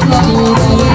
啊。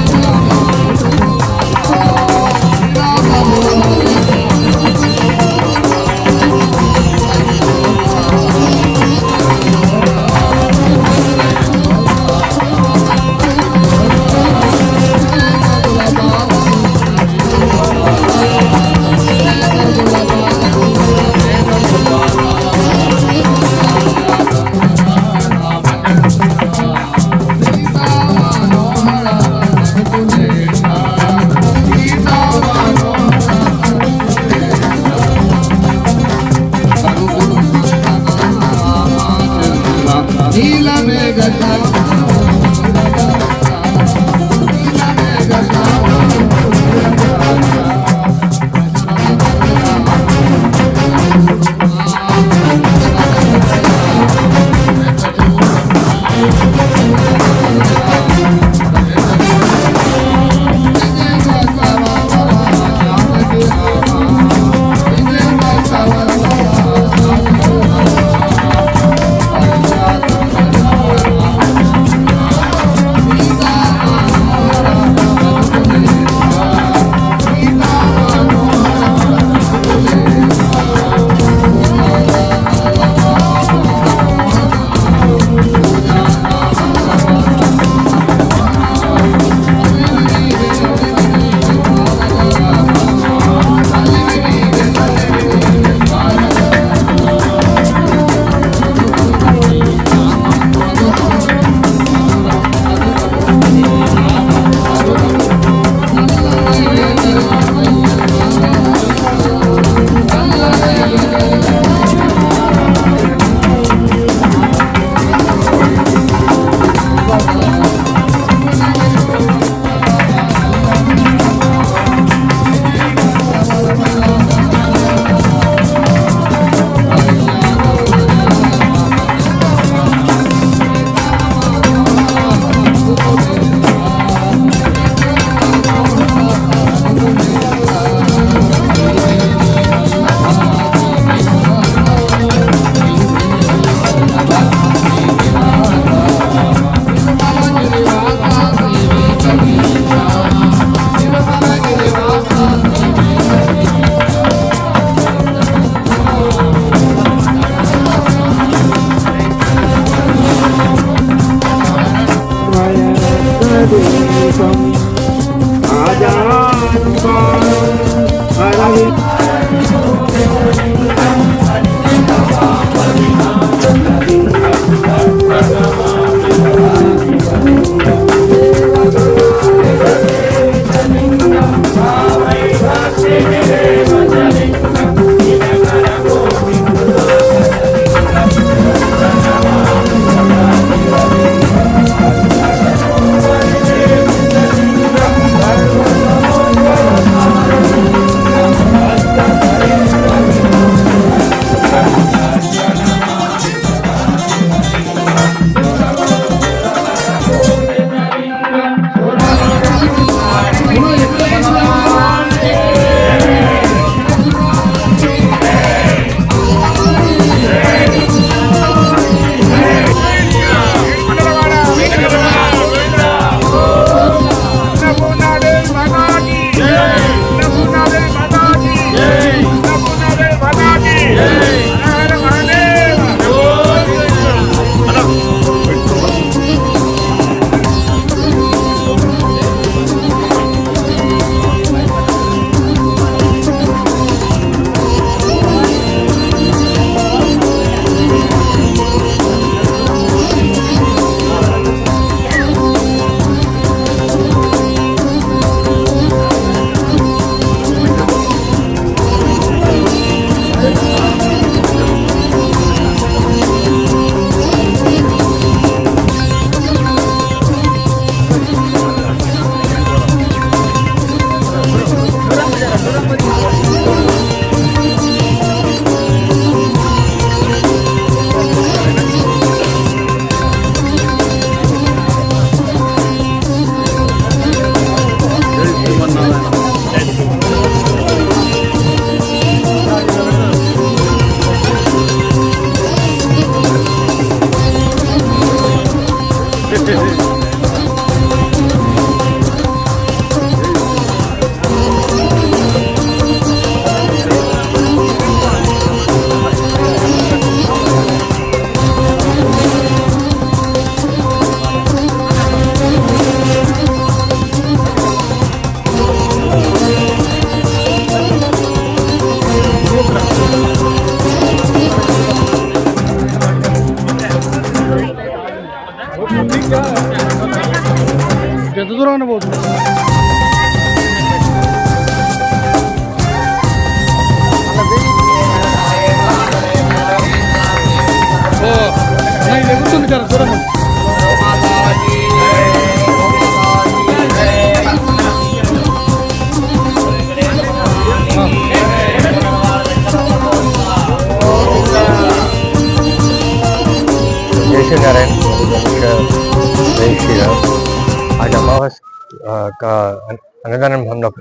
का अन- अन्नदान हम लोग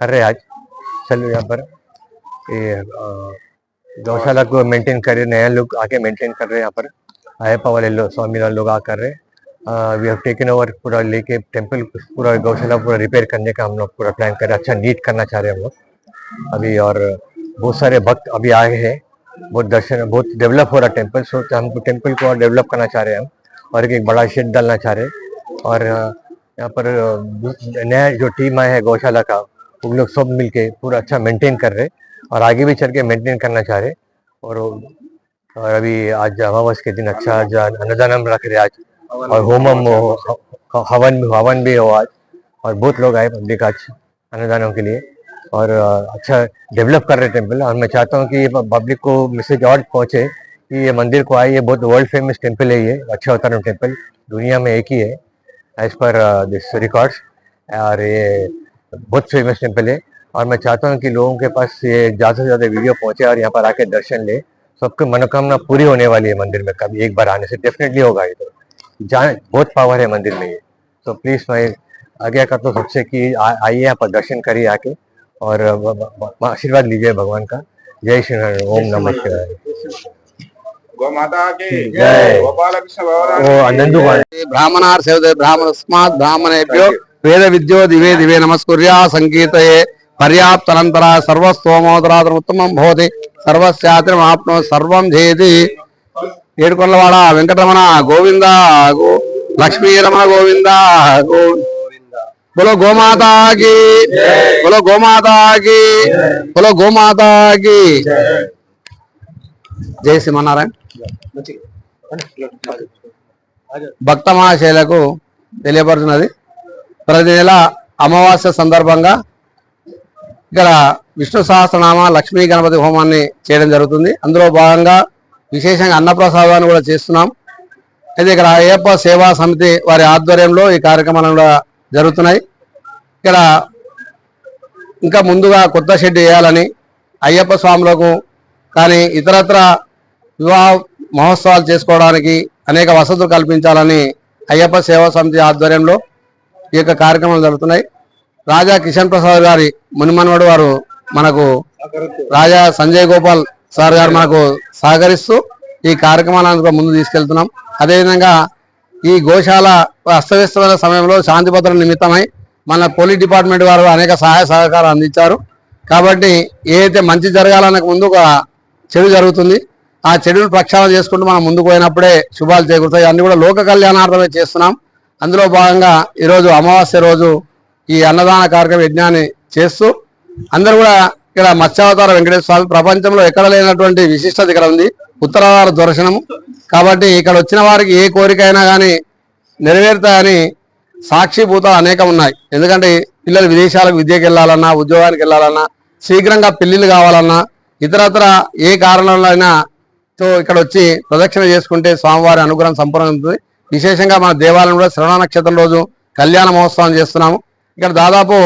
कर रहे हैं आज। चलो यहाँ पर ये गौशाला को मेंटेन कर रहे नया लोग आके मेंटेन कर रहे हैं यहाँ पर। अयप्पा वाले लोग स्वामी लोग आ कर रहे वी हैव टेकन ओवर पूरा लेके टेंपल पूरा गौशाला पूरा रिपेयर करने का हम लोग पूरा प्लान कर रहे अच्छा नीट करना चाह रहे हैं हम लोग। अभी और बहुत सारे भक्त अभी आए हैं। बहुत दर्शन, बहुत डेवलप हो रहा टेंपल सो हम टेंपल को और डेवलप करना चाह रहे हैं हम। और एक बड़ा शेड डालना चाह रहे हैं। और यहाँ पर नया जो टीम आया है गौशाला का वो लोग सब मिलके पूरा अच्छा मेंटेन कर रहे और आगे भी चल के मेंटेन करना चाह रहे और और अभी आज अमावस के दिन अच्छा अन्नदानम रख रहे आज। और होमम हवन हवन भी हो आज। और बहुत लोग आए पब्लिक आज अन्नदानों के लिए। और अच्छा डेवलप कर रहे टेंपल और मैं चाहता हूँ कि पब्लिक को मैसेज और पहुँचे कि ये मंदिर को आए, ये बहुत वर्ल्ड फ़ेमस टेंपल है ये अच्छा अवतारण टेंपल दुनिया में एक ही है। एज पर दिस रिकॉर्ड्स और ये बहुत फ़ेमस टेंपल है। और मैं चाहता हूँ कि लोगों के पास ये ज़्यादा से ज़्यादा वीडियो पहुँचे और यहाँ पर आके दर्शन ले। सबकी मनोकामना पूरी होने वाली है मंदिर में। कभी एक बार आने से डेफिनेटली होगा ये तो। जहाँ बहुत पावर है मंदिर में ये। तो प्लीज़ मैं आज्ञा करता हूँ सबसे कि आइए यहाँ पर दर्शन करिए आके। और आशीर्वाद लीजिए भगवान का। जय श्री ओम नमः शिवाय। బ్రాహ్మణార్ సేవతే బ్రాహ్మణస్మాత్ బ్రాహ్మణేభ్యో వేద విద్యో దివే దివే నమస్కుర్యా సంకీర్తయే పర్యాప్తనంతర సర్వస్తోమోదరాదరం ఉత్తమం భవతి సర్వస్యాత్రం ఆప్నో సర్వం జయతి. ఏడుకొండలవాడ వెంకటరమణ గోవింద లక్ష్మీ రమణ గోవింద బోలో గోమాతాకి బోలో గోమాతాకి బోలో గోమాతాకి. జై సింహనారాయణ భక్త మహాశైలకు తెలియపరుచున్నది. ప్రతి నెల అమావాస్య సందర్భంగా ఇక్కడ విష్ణు సహస్రనామ లక్ష్మీ గణపతి హోమాన్ని చేయడం జరుగుతుంది. అందులో భాగంగా విశేషంగా అన్నప్రసాదాన్ని కూడా చేస్తున్నాం. అయితే ఇక్కడ అయ్యప్ప సేవా సమితి వారి ఆధ్వర్యంలో ఈ కార్యక్రమాలు కూడా జరుగుతున్నాయి. ఇక్కడ ఇంకా ముందుగా కొత్త షెడ్ వేయాలని అయ్యప్ప స్వాములకు కానీ ఇతరత్ర వివాహ మహోత్సవాలు చేసుకోవడానికి అనేక వసతులు కల్పించాలని అయ్యప్ప సేవా సమితి ఆధ్వర్యంలో ఈ యొక్క కార్యక్రమాలు జరుగుతున్నాయి. రాజా కిషన్ ప్రసాద్ గారి మునిమనవడు వారు మనకు రాజా సంజయ్ గోపాల్ సార్ గారు మనకు సహకరిస్తూ ఈ కార్యక్రమాలను ముందు తీసుకెళ్తున్నాం. అదేవిధంగా ఈ గోశాల అస్తవ్యస్తమైన సమయంలో శాంతి భద్రత నిమిత్తమై మన పోలీస్ డిపార్ట్మెంట్ వారు అనేక సహాయ సహకారాలు అందించారు. కాబట్టి ఏదైతే మంచి జరగాలన్నకు ముందు ఒక చెడు జరుగుతుంది. ఆ చెడును ప్రక్షాళన చేసుకుంటూ మనం ముందుకు పోయినప్పుడే శుభాలు చేకూరుతాయి. అన్ని కూడా లోక కళ్యాణార్థమే చేస్తున్నాం. అందులో భాగంగా ఈరోజు అమావాస్య రోజు ఈ అన్నదాన కార్యక్రమ యజ్ఞాన్ని చేస్తూ అందరూ కూడా ఇక్కడ మత్స్యావతార వెంకటేశ్వర స్వామి ప్రపంచంలో ఎక్కడ లేనటువంటి విశిష్టత ఇక్కడ ఉంది. ఉత్తరాధార దర్శనము. కాబట్టి ఇక్కడ వచ్చిన వారికి ఏ కోరికైనా కానీ నెరవేరుతాయని సాక్షిభూతాలు అనేకం ఉన్నాయి. ఎందుకంటే పిల్లలు విదేశాలకు విద్యకి వెళ్ళాలన్నా ఉద్యోగానికి వెళ్ళాలన్నా శీఘ్రంగా పెళ్ళిళ్ళు కావాలన్నా ఇతరత్ర ఏ కారణంలో అయినా తో ఇక్కడ వచ్చి ప్రదక్షిణ చేసుకుంటే స్వామివారి అనుగ్రహం సంపూర్ణ ఉంటుంది విశేషంగా మన దేవాలయం కూడా శ్రవణ నక్షత్రం రోజు కళ్యాణ మహోత్సవం చేస్తున్నాము. ఇక్కడ దాదాపు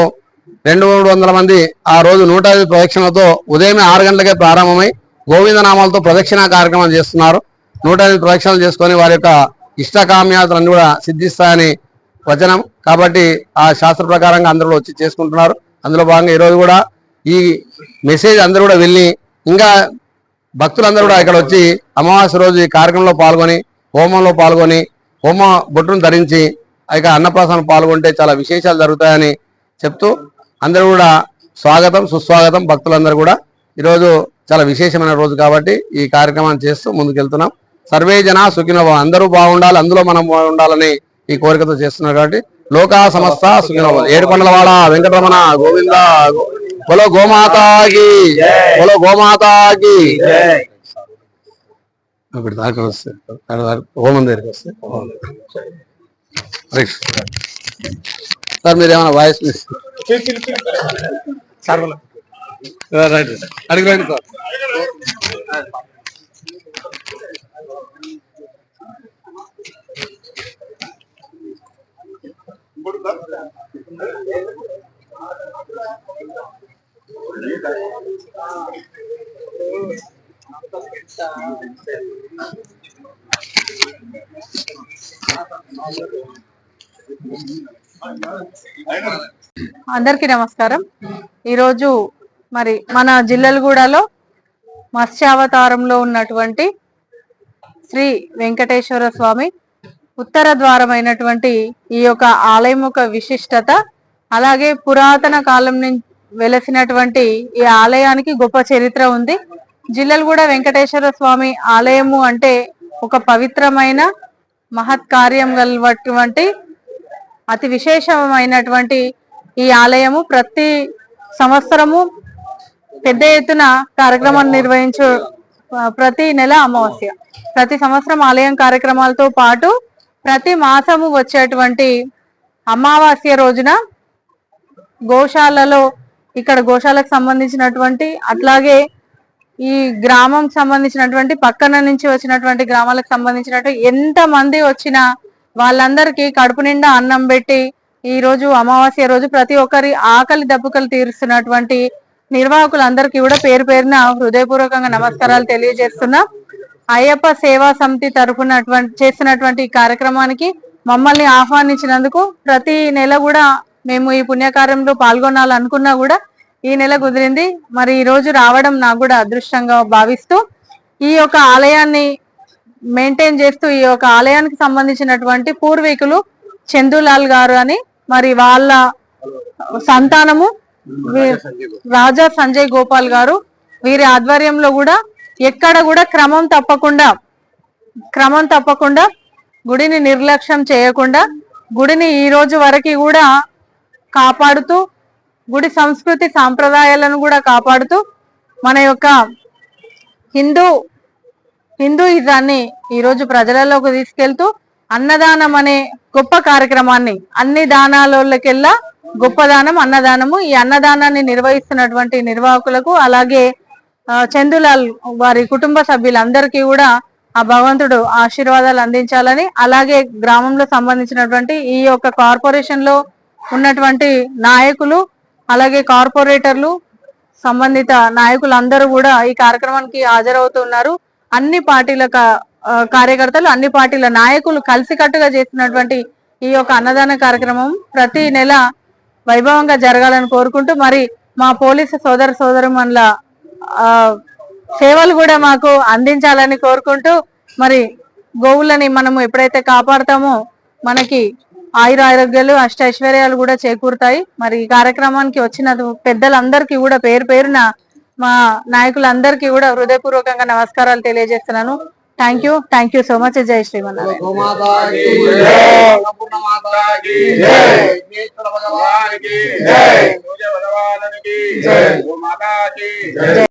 రెండు మూడు వందల మంది ఆ రోజు నూట ఐదు ప్రదక్షిణలతో ఉదయం ఆరు గంటలకే ప్రారంభమై గోవిందనామాలతో ప్రదక్షిణ కార్యక్రమం చేస్తున్నారు. నూట ఐదు ప్రదక్షిణలు చేసుకొని వారి యొక్క ఇష్టకామ్యాతలన్నీ కూడా సిద్ధిస్తాయని వచనం. కాబట్టి ఆ శాస్త్ర ప్రకారంగా అందరూ వచ్చి చేసుకుంటున్నారు. అందులో భాగంగా ఈరోజు కూడా ఈ మెసేజ్ అందరూ కూడా వెళ్ళి ఇంకా భక్తులందరూ కూడా ఇక్కడ వచ్చి అమావాస్య రోజు ఈ కార్యక్రమంలో పాల్గొని హోమంలో పాల్గొని హోమ బొట్టును ధరించి ఇక అన్నప్రాసన పాల్గొంటే చాలా విశేషాలు జరుగుతాయని చెప్తూ అందరూ కూడా స్వాగతం సుస్వాగతం భక్తులందరూ కూడా. ఈరోజు చాలా విశేషమైన రోజు కాబట్టి ఈ కార్యక్రమాన్ని చేస్తూ ముందుకెళ్తున్నాం. సర్వే జన సుఖిన అందరూ బాగుండాలి అందులో మనం బాగుండాలని ఈ కోరికతో చేస్తున్నారు కాబట్టి లోకా సమస్త సుఖినో ఏడుకొండలవాడ వెంకటరమణ గోవింద బోలో గోమాతాకి బోలో గోమాతాకి ఇప్పుడు దాకా వస్తే హోమం దగ్గరికి వస్తే. సార్ మీరు ఏమైనా వాయిస్ రైట్ అడిగి రండి సార్ అందరికీ నమస్కారం. ఈరోజు మరి మన జిల్లలగూడలో మత్స్యావతారంలో ఉన్నటువంటి శ్రీ వెంకటేశ్వర స్వామి ఉత్తర ద్వారమైనటువంటి ఈ యొక్క ఆలయం యొక్క విశిష్టత అలాగే పురాతన కాలం నుంచి వెలసినటువంటి ఈ ఆలయానికి గొప్ప చరిత్ర ఉంది. జిల్లలగూడ వెంకటేశ్వర స్వామి ఆలయము అంటే ఒక పవిత్రమైన మహత్ కార్యం గలటువంటి అతి విశేషమైనటువంటి ఈ ఆలయము. ప్రతి సంవత్సరము పెద్ద ఎత్తున కార్యక్రమాలు నిర్వహించు ప్రతి నెల అమావాస్య. ప్రతి సంవత్సరం ఆలయం కార్యక్రమాలతో పాటు ప్రతి మాసము వచ్చేటువంటి అమావాస్య రోజున గోశాలలో ఇక్కడ గోశాలకు సంబంధించినటువంటి అట్లాగే ఈ గ్రామం సంబంధించినటువంటి పక్కన నుంచి వచ్చినటువంటి గ్రామాలకు సంబంధించినటువంటి ఎంత మంది వచ్చినా వాళ్ళందరికీ కడుపు నిండా అన్నం పెట్టి ఈ రోజు అమావాస్య రోజు ప్రతి ఒక్కరి ఆకలి దప్పుకలు తీరుస్తున్నటువంటి నిర్వాహకులందరికీ కూడా పేరు పేరున హృదయపూర్వకంగా నమస్కారాలు తెలియజేస్తున్నా. అయ్యప్ప సేవా సమితి తరఫున చేస్తున్నటువంటి ఈ కార్యక్రమానికి మమ్మల్ని ఆహ్వానించినందుకు ప్రతి నెల కూడా మేము ఈ పుణ్యకార్యంలో పాల్గొనాలనుకున్నా కూడా ఈ నెల కుదిరింది. మరి ఈ రోజు రావడం నాకు కూడా అదృష్టంగా భావిస్తూ ఈ యొక్క ఆలయాన్ని మెయింటైన్ చేస్తూ ఈ యొక్క ఆలయానికి సంబంధించినటువంటి పూర్వీకులు చందులాల్ గారు అని మరి వాళ్ళ సంతానము వీ- రాజా సంజయ్ గోపాల్ గారు వీరి ఆధ్వర్యంలో కూడా ఎక్కడ కూడా క్రమం తప్పకుండా క్రమం తప్పకుండా గుడిని నిర్లక్ష్యం చేయకుండా గుడిని ఈ రోజు వరకు కూడా కాపాడుతూ గుడి సంస్కృతి సాంప్రదాయాలను కూడా కాపాడుతూ మన యొక్క హిందూ హిందూయిజాన్ని ఈరోజు ప్రజలలోకి తీసుకెళ్తూ అన్నదానం అనే గొప్ప కార్యక్రమాన్ని అన్ని దానాలకెల్లా గొప్ప దానం అన్నదానము. ఈ అన్నదానాన్ని నిర్వహిస్తున్నటువంటి నిర్వాహకులకు అలాగే చందులాల్ వారి కుటుంబ సభ్యులందరికీ కూడా ఆ భగవంతుడు ఆశీర్వాదాలు అందించాలని అలాగే గ్రామంలో సంబంధించినటువంటి ఈ యొక్క కార్పొరేషన్లో ఉన్నటువంటి నాయకులు అలాగే కార్పొరేటర్లు సంబంధిత నాయకులందరూ కూడా ఈ కార్యక్రమానికి హాజరవుతున్నారు. అన్ని పార్టీల కార్యకర్తలు అన్ని పార్టీల నాయకులు కలిసికట్టుగా చేస్తున్నటువంటి ఈ యొక్క అన్నదాన కార్యక్రమం ప్రతి నెల వైభవంగా జరగాలని కోరుకుంటూ మరి మా పోలీసు సోదర సోదరుమన్ల సేవలు కూడా మాకు అందించాలని కోరుకుంటూ మరి గోవులని మనము ఎప్పుడైతే కాపాడతామో మనకి ఆయుర ఆరోగ్యాలు అష్ట ఐశ్వర్యాలు కూడా చేకూరుతాయి. మరి ఈ కార్యక్రమానికి వచ్చిన పెద్దలందరికీ కూడా పేరు పేరున మా నాయకులందరికీ కూడా హృదయపూర్వకంగా నమస్కారాలు తెలియజేస్తున్నాను. Thank you thank you so much జై శ్రీమన్నారాయణ